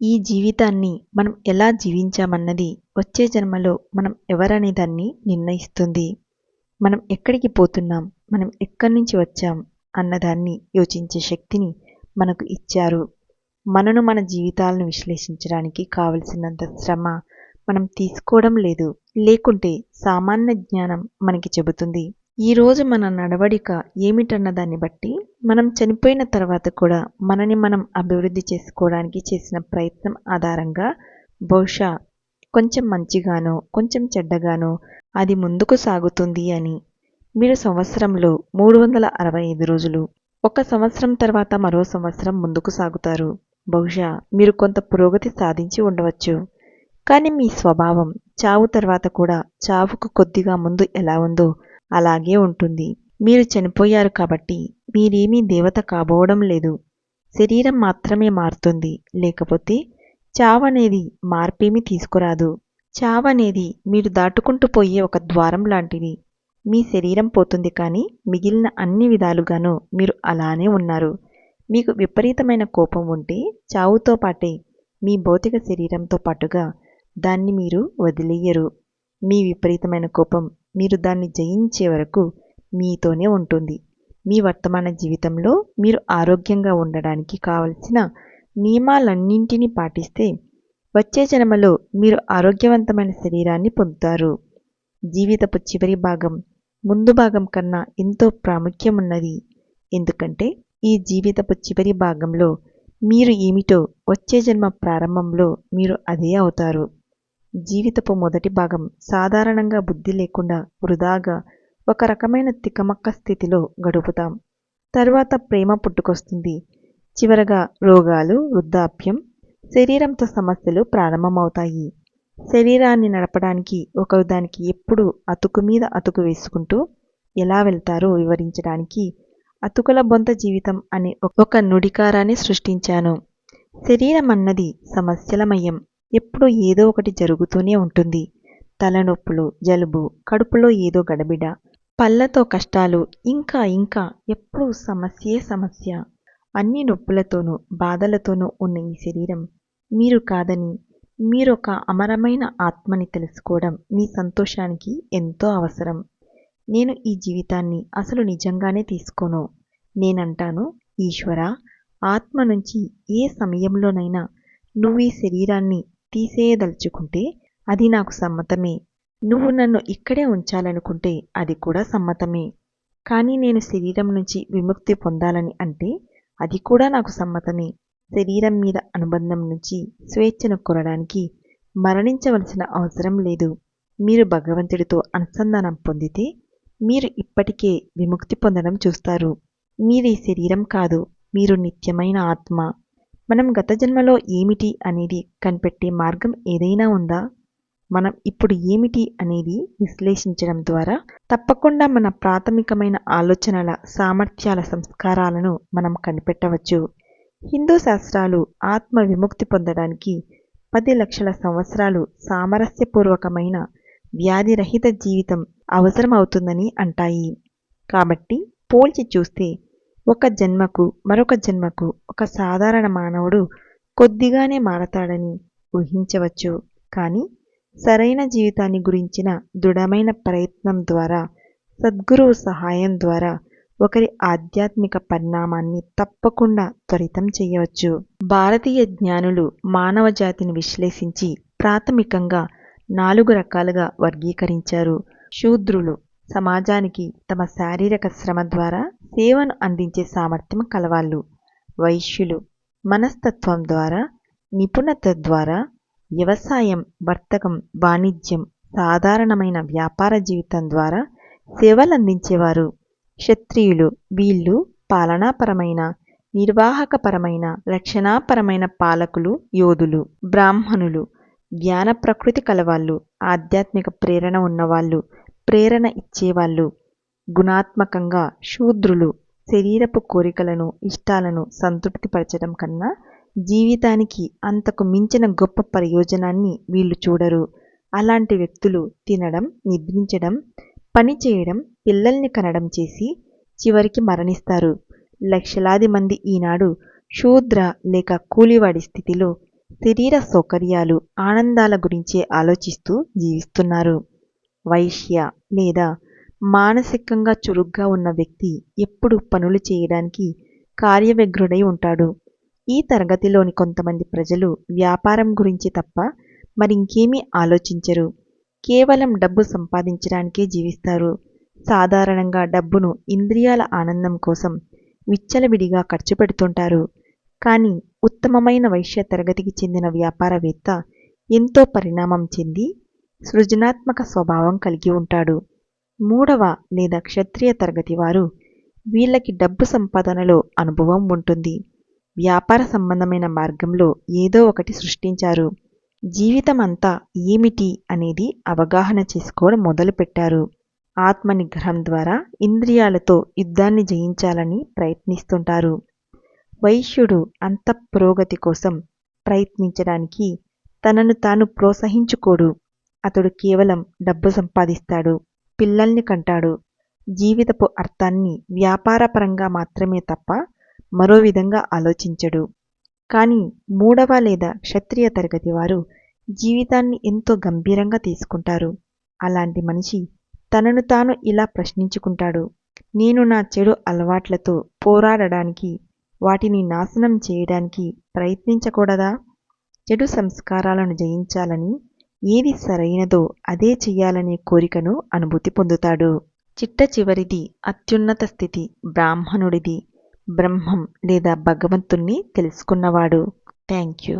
ఈ జీవితాన్ని మనం ఎలా జీవించామన్నది వచ్చే జన్మలో మనం ఎవరనే దాన్ని నిర్ణయిస్తుంది. మనం ఎక్కడికి పోతున్నాం మనం ఎక్కడి నుంచి వచ్చాం అన్నదాన్ని యోచించే శక్తిని మనకు ఇచ్చారు. మనను మన జీవితాలను విశ్లేషించడానికి కావలసినంత శ్రమ మనం తీసుకోవడం లేదు. లేకుంటే సామాన్య జ్ఞానం మనకి చెబుతుంది. ఈరోజు మన నడవడిక ఏమిటన్న దాన్ని బట్టి మనం చనిపోయిన తర్వాత కూడా మనని మనం అభివృద్ధి చేసుకోవడానికి చేసిన ప్రయత్నం ఆధారంగా బహుశా కొంచెం మంచిగానో కొంచెం చెడ్డగానో అది ముందుకు సాగుతుంది అని మీరు సంవత్సరంలో మూడు వందల అరవై ఐదు రోజులు ఒక సంవత్సరం తర్వాత మరో సంవత్సరం ముందుకు సాగుతారు. బహుశా మీరు కొంత పురోగతి సాధించి ఉండవచ్చు. కానీ మీ స్వభావం చావు తర్వాత కూడా చావుకు కొద్దిగా ముందు ఎలా ఉందో అలాగే ఉంటుంది. మీరు చనిపోయారు కాబట్టి మీరేమీ దేవత కాబోవడం లేదు. శరీరం మాత్రమే మారుతుంది. లేకపోతే చావనేది మార్పేమీ తీసుకురాదు. చావనేది మీరు దాటుకుంటూ పోయే ఒక ద్వారం లాంటిది. మీ శరీరం పోతుంది కానీ మిగిలిన అన్ని విధాలుగాను మీరు అలానే ఉన్నారు. మీకు విపరీతమైన కోపం ఉంటే చావుతో పాటే మీ భౌతిక శరీరంతో పాటుగా దాన్ని మీరు వదిలేయరు. మీ విపరీతమైన కోపం మీరు దాన్ని జయించే వరకు మీతోనే ఉంటుంది. మీ వర్తమాన జీవితంలో మీరు ఆరోగ్యంగా ఉండడానికి కావలసిన నియమాలన్నింటినీ పాటిస్తే వచ్చే జన్మలో మీరు ఆరోగ్యవంతమైన శరీరాన్ని పొందుతారు. జీవితపు చివరి భాగం ముందు భాగం కన్నా ఎంతో ప్రాముఖ్యం ఉన్నది ఎందుకంటే ఈ జీవితపు చివరి భాగంలో మీరు ఏమిటో వచ్చే జన్మ ప్రారంభంలో మీరు అదే అవుతారు. జీవితపు మొదటి భాగం సాధారణంగా బుద్ధి లేకుండా వృధాగా ఒక రకమైన తికమక్క స్థితిలో గడుపుతాం. తరువాత ప్రేమ పుట్టుకొస్తుంది. చివరగా రోగాలు వృద్ధాప్యం శరీరంతో సమస్యలు ప్రారంభమవుతాయి. శరీరాన్ని నడపడానికి ఒకదానికి ఎప్పుడు అతుకు మీద అతుకు వేసుకుంటూ ఎలా వెళ్తారో వివరించడానికి అతుకుల బొంత జీవితం అనే ఒక నుడికారాన్ని సృష్టించాను. శరీరం అన్నది సమస్యలమయం. ఎప్పుడు ఏదో ఒకటి జరుగుతూనే ఉంటుంది. తలనొప్పులు జలుబు కడుపులో ఏదో గడబిడ పళ్ళతో కష్టాలు ఇంకా ఇంకా ఎప్పుడూ సమస్యే సమస్య. అన్ని నొప్పులతోనూ బాధలతోనూ ఉన్న ఈ శరీరం మీరు కాదని మీరొక అమరమైన ఆత్మని తెలుసుకోవడం మీ సంతోషానికి ఎంతో అవసరం. నేను ఈ జీవితాన్ని అసలు నిజంగానే తీసుకోను. నేనంటాను ఈశ్వర ఆత్మ నుంచి ఏ సమయంలోనైనా నువ్వు ఈ శరీరాన్ని తీసేయదలుచుకుంటే అది నాకు సమ్మతమే. నువ్వు నన్ను ఇక్కడే ఉంచాలనుకుంటే అది కూడా సమ్మతమే. కానీ నేను శరీరం నుంచి విముక్తి పొందాలని అంటే అది కూడా నాకు సమ్మతమే. శరీరం మీద అనుబంధం నుంచి స్వేచ్ఛను కొనడానికి మరణించవలసిన అవసరం లేదు. మీరు భగవంతుడితో అనుసంధానం పొందితే మీరు ఇప్పటికే విముక్తి పొందడం చూస్తారు. మీరీ శరీరం కాదు మీరు నిత్యమైన ఆత్మ. మనం గత జన్మలో ఏమిటి అనేది కనిపెట్టే మార్గం ఏదైనా ఉందా? మనం ఇప్పుడు ఏమిటి అనేది విశ్లేషించడం ద్వారా తప్పకుండా మన ప్రాథమికమైన ఆలోచనల సామర్థ్యాల సంస్కారాలను మనం కనిపెట్టవచ్చు. హిందూ శాస్త్రాలు ఆత్మ విముక్తి పొందడానికి పది లక్షల సంవత్సరాలు సామరస్యపూర్వకమైన వ్యాధిరహిత జీవితం అవసరమవుతుందని అంటాయి. కాబట్టి పోల్చి చూస్తే ఒక జన్మకు మరొక జన్మకు ఒక సాధారణ మానవుడు కొద్దిగానే మారతాడని ఊహించవచ్చు. కానీ సరైన జీవితాన్ని గురించిన దృఢమైన ప్రయత్నం ద్వారా సద్గురువు సహాయం ద్వారా ఒకరి ఆధ్యాత్మిక పరిణామాన్ని తప్పకుండా త్వరితం చేయవచ్చు. భారతీయ జ్ఞానులు మానవ జాతిని విశ్లేషించి ప్రాథమికంగా నాలుగు రకాలుగా వర్గీకరించారు. శూద్రులు సమాజానికి తమ శారీరక శ్రమ ద్వారా సేవను అందించే సామర్థ్యం కలవాళ్ళు. వైశ్యులు మనస్తత్వం ద్వారా నిపుణత ద్వారా వ్యవసాయం వర్తకం వాణిజ్యం సాధారణమైన వ్యాపార జీవితం ద్వారా సేవలందించేవారు. క్షత్రియులు వీళ్ళు పాలనాపరమైన నిర్వాహకపరమైన రక్షణాపరమైన పాలకులు యోధులు బ్రాహ్మణులు జ్ఞాన ప్రకృతి కలవాళ్ళు ఆధ్యాత్మిక ప్రేరణ ఉన్నవాళ్ళు ప్రేరణ ఇచ్చేవాళ్ళు గుణాత్మకంగా శూద్రులు శరీరపు కోరికలను ఇష్టాలను సంతృప్తిపరచడం కన్నా జీవితానికి అంతకు మించిన గొప్ప ప్రయోజనాన్ని వీళ్ళు చూడరు. అలాంటి వ్యక్తులు తినడం నిద్రించడం పని చేయడం పిల్లల్ని కనడం చేసి చివరికి మరణిస్తారు. లక్షలాది మంది ఈనాడు శూద్ర లేక కూలివాడి స్థితిలో శరీర సౌకర్యాలు ఆనందాల గురించే ఆలోచిస్తూ జీవిస్తున్నారు. వైశ్య లేదా మానసికంగా చురుగ్గా ఉన్న వ్యక్తి ఎప్పుడు పనులు చేయడానికి కార్యవ్యగ్రుడై ఉంటాడు. ఈ తరగతిలోని కొంతమంది ప్రజలు వ్యాపారం గురించి తప్ప మరింకేమీ ఆలోచించరు. కేవలం డబ్బు సంపాదించడానికే జీవిస్తారు. సాధారణంగా డబ్బును ఇంద్రియాల ఆనందం కోసం విచ్చలవిడిగా ఖర్చు పెడుతుంటారు. కానీ ఉత్తమమైన వైశ్య తరగతికి చెందిన వ్యాపారవేత్త ఎంతో పరిణామం చెంది సృజనాత్మక స్వభావం కలిగి ఉంటాడు. మూడవ లేదా క్షత్రియ తరగతి వారు వీళ్ళకి డబ్బు సంపాదనలో అనుభవం ఉంటుంది. వ్యాపార సంబంధమైన మార్గంలో ఏదో ఒకటి సృష్టించారు. జీవితం అంతా ఏమిటి అనేది అవగాహన చేసుకోవడం మొదలుపెట్టారు. ఆత్మ నిగ్రహం ద్వారా ఇంద్రియాలతో యుద్ధాన్ని జయించాలని ప్రయత్నిస్తుంటారు. వైశ్యుడు అంత పురోగతి కోసం ప్రయత్నించడానికి తనను తాను ప్రోత్సహించుకోడు. అతడు కేవలం డబ్బు సంపాదిస్తాడు పిల్లల్ని కంటాడు. జీవితపు అర్థాన్ని వ్యాపారపరంగా మాత్రమే తప్ప మరో విధంగా ఆలోచించడు. కానీ మూడవ లేదా క్షత్రియ తరగతి వారు జీవితాన్ని ఎంతో గంభీరంగా తీసుకుంటారు. అలాంటి మనిషి తనను తాను ఇలా ప్రశ్నించుకుంటాడు. నేను నా చెడు అలవాట్లతో పోరాడడానికి వాటిని నాశనం చేయడానికి ప్రయత్నించకూడదా? చెడు సంస్కారాలను జయించాలని ఏది సరైనదో అదే చెయ్యాలనే కోరికను అనుభూతి పొందుతాడు. చిట్ట చివరిది అత్యున్నత స్థితి బ్రాహ్మణుడిది. బ్రహ్మం లేదా భగవంతుణ్ణి తెలుసుకున్నవాడు. Thank you.